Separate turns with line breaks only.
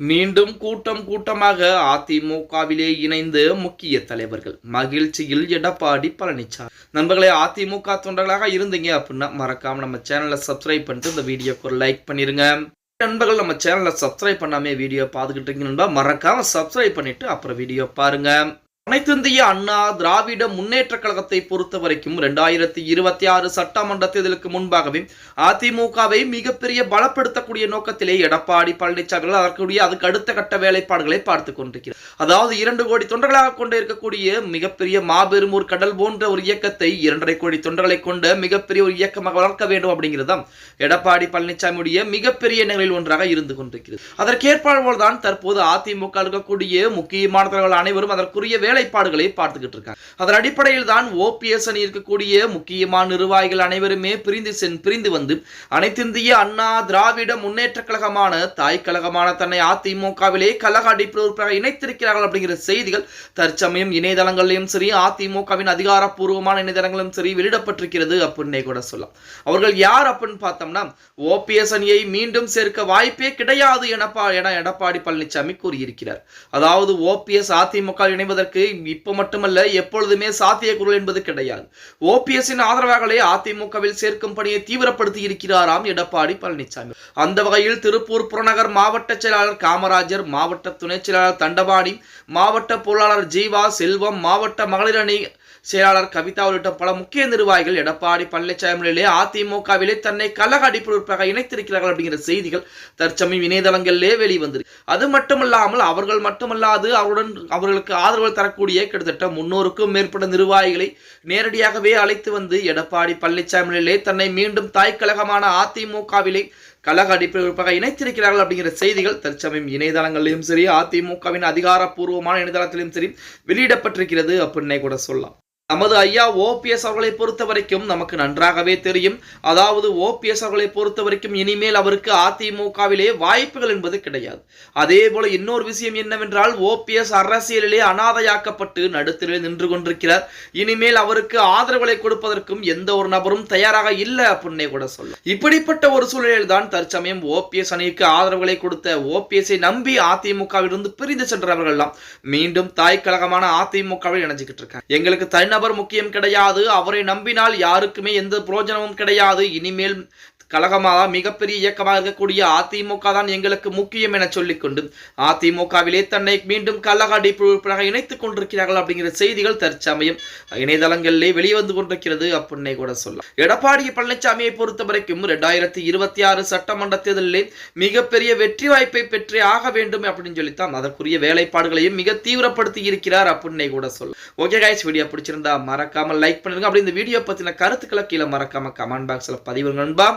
மீண்டும் கூட்டம் கூட்டமாக அதிமுகவிலே இணைந்து முக்கிய தலைவர்கள். மகிழ்ச்சியில் எடப்பாடி பழனிசாமி. நண்பர்களே அதிமுக தொண்டர்களாக இருந்தீங்க அப்படின்னா மறக்காம நம்ம சேனலை சப்ஸ்கிரைப் பண்ணிட்டு இந்த வீடியோக்கு ஒரு லைக் பண்ணிருங்க. நண்பர்கள் நம்ம சேனலை சப்ஸ்கிரைப் பண்ணாமே வீடியோ பார்த்துக்கிட்டு இருக்கீங்க நண்பா மறக்காம சப்ஸ்கிரைப் பண்ணிட்டு அப்புறம் வீடியோ பாருங்க. அனைத்திந்திய அண்ணா திராவிட முன்னேற்ற கழகத்தை பொறுத்த வரைக்கும் ரெண்டாயிரத்தி இருபத்தி ஆறு சட்டமன்ற தேர்தலுக்கு முன்பாகவே அதிமுகவை மிகப்பெரிய பலப்படுத்தக்கூடிய நோக்கத்திலே எடப்பாடி பழனிசாமி அவர்கள் அதற்குரிய அதுக்கு அடுத்த கட்ட வேலைப்பாடுகளை பார்த்து கொண்டிருக்கிறார். அதாவது இரண்டு கோடி தொண்டர்களாக கொண்டு இருக்கக்கூடிய மிகப்பெரிய மாபெரும் ஒரு கடல் போன்ற ஒரு இயக்கத்தை இரண்டரை கோடி தொண்டர்களை கொண்ட மிகப்பெரிய ஒரு இயக்கமாக வளர்க்க வேண்டும் அப்படிங்கிறது எடப்பாடி பழனிசாமியுடைய மிகப்பெரிய எண்ணங்களில் ஒன்றாக இருந்து கொண்டிருக்கிறது. அதற்கேற்பாடு தான் தற்போது அதிமுக இருக்கக்கூடிய முக்கியமான தலைவர்கள் அனைவரும் அதற்குரிய வேலைப்பாடுகளை பார்த்துக்கிட்டு இருக்காங்க. அதன் அடிப்படையில் தான் ஓபிஎஸ் அணி இருக்கக்கூடிய முக்கியமான நிர்வாகிகள் அனைவருமே பிரிந்து சென் பிரிந்து வந்து அனைத்திந்திய அண்ணா திராவிட முன்னேற்ற கழகமான தாய் கழகமான தன்னை அதிமுகவிலே கழக அடிப்படையாக இருக்கிறார்கள் அப்படிங்கிற செய்திகள் தற்சமயம் இணையதளங்களிலும் சரி அதிமுகவின் அதிகாரப்பூர்வமான இணையதளங்களும் சரி வெளியிடப்பட்டிருக்கிறது அப்படின்னே கூட சொல்லலாம். அவர்கள் யார் அப்படின்னு பார்த்தோம்னா ஓபிஎஸ் அணியை மீண்டும் சேர்க்க வாய்ப்பே கிடையாது எனப்பா என எடப்பாடி பழனிசாமி கூறியிருக்கிறார். அதாவது ஓபிஎஸ் அதிமுக இணைவதற்கு இப்ப மட்டுமல்ல எப்பொழுதுமே சாத்தியக்குரல் என்பது கிடையாது. ஓபிஎஸ்ஸின் ஆதரவாளர்களை அதிமுகவில் சேர்க்கும் பணியை தீவிரப்படுத்தி இருக்கிறாராம் எடப்பாடி பழனிசாமி. அந்த வகையில் திருப்பூர் புறநகர் மாவட்ட செயலாளர் காமராஜர் மாவட்ட துணை செயலாளர் தண்டபாணி மாவட்ட பொருளாளர் ஜீவா செல்வம் மாவட்ட மகளிர் அணி செயலாளர் கவிதா உள்ளிட்ட பல முக்கிய நிர்வாகிகள் எடப்பாடி பழனிசாமியிலே அதிமுகவிலே தன்னை கழக அடிப்படையாக இணைத்திருக்கிறார்கள் அப்படிங்கிற செய்திகள் தற்சமயம் இணையதளங்களிலே வெளிவந்தது அது மட்டுமல்லாமல் அவர்கள் மட்டுமல்லாது அவருடன் அவர்களுக்கு ஆதரவு தரக்கூடிய கிட்டத்தட்ட முன்னூறுக்கும் மேற்பட்ட நிர்வாகிகளை நேரடியாகவே அழைத்து வந்து எடப்பாடி பழனிசாமியிலே தன்னை மீண்டும் தாய் கழகமான அதிமுகவிலே கழக அடிப்படையாக இணைத்திருக்கிறார்கள் அப்படிங்கிற செய்திகள் தற்சமயம் இணையதளங்களிலும் சரி அதிமுகவின் அதிகாரப்பூர்வமான இணையதளத்திலும் சரி வெளியிடப்பட்டிருக்கிறது அப்படின்னே கூட சொல்லலாம். நமது ஐயா ஓபிஎஸ் அவர்களை பொறுத்த வரைக்கும் நமக்கு நன்றாகவே தெரியும். அதாவது ஓபிஎஸ் அவர்களை பொறுத்த வரைக்கும் இனிமேல் அவருக்கு அதிமுகவிலே வாய்ப்புகள் என்பது கிடையாது. அதே போல இன்னொரு விஷயம் என்னவென்றால் ஓபிஎஸ் அரசியலிலே அனாதையாக்கப்பட்டு நடுத்தரில் நின்று கொண்டிருக்கிறார். இனிமேல் அவருக்கு ஆதரவுகளை கொடுப்பதற்கும் எந்த ஒரு நபரும் தயாராக இல்லை அப்படின்னே கூட சொல்லும் இப்படிப்பட்ட ஒரு சூழ்நிலையில் தான் தற்சமயம் ஓபிஎஸ் அணிக்கு ஆதரவுகளை கொடுத்த ஓபிஎஸ்ஐ நம்பி அதிமுகவிலிருந்து பிரிந்து சென்றவர்கள் எல்லாம் மீண்டும் தாய் கழகமான அதிமுகவில் இணைஞ்சுக்கிட்டு இருக்காங்க. எங்களுக்கு தனி நபர் முக்கியம் கிடையாது. அவரை நம்பினால் யாருக்குமே எந்த பிரயோஜனமும் கிடையாது. இனிமேல் கழகமாக மிகப்பெரிய இயக்கமாக இருக்கக்கூடிய அதிமுக தான் எங்களுக்கு முக்கியம் என சொல்லிக்கொண்டு அதிமுகவிலே தன்னை மீண்டும் கழக அடிப்படையாக இணைத்துக் கொண்டிருக்கிறார்கள் அப்படிங்கிற செய்திகள் தற்சமயம் இணையதளங்களிலே வெளிவந்து கொண்டிருக்கிறது அப்படின்னே கூட சொல்லலாம். எடப்பாடி பழனிசாமியை பொறுத்த வரைக்கும் ரெண்டாயிரத்தி இருபத்தி ஆறு சட்டமன்ற தேர்தலிலே மிகப்பெரிய வெற்றி வாய்ப்பை பெற்றே ஆக வேண்டும் அப்படின்னு சொல்லித்தான் அதற்குரிய வேலைப்பாடுகளையும் மிக தீவிரப்படுத்தி இருக்கிறார் அப்படின்னே கூட சொல்லலாம். ஓகே கைஸ் வீடியோ பிடிச்சிருந்தா மறக்காம லைக் பண்ணுங்க. அப்படி இந்த வீடியோ பத்தின கருத்துக்களை கீழே மறக்காம கமெண்ட் பாக்ஸ்ல பதிவு நண்பா.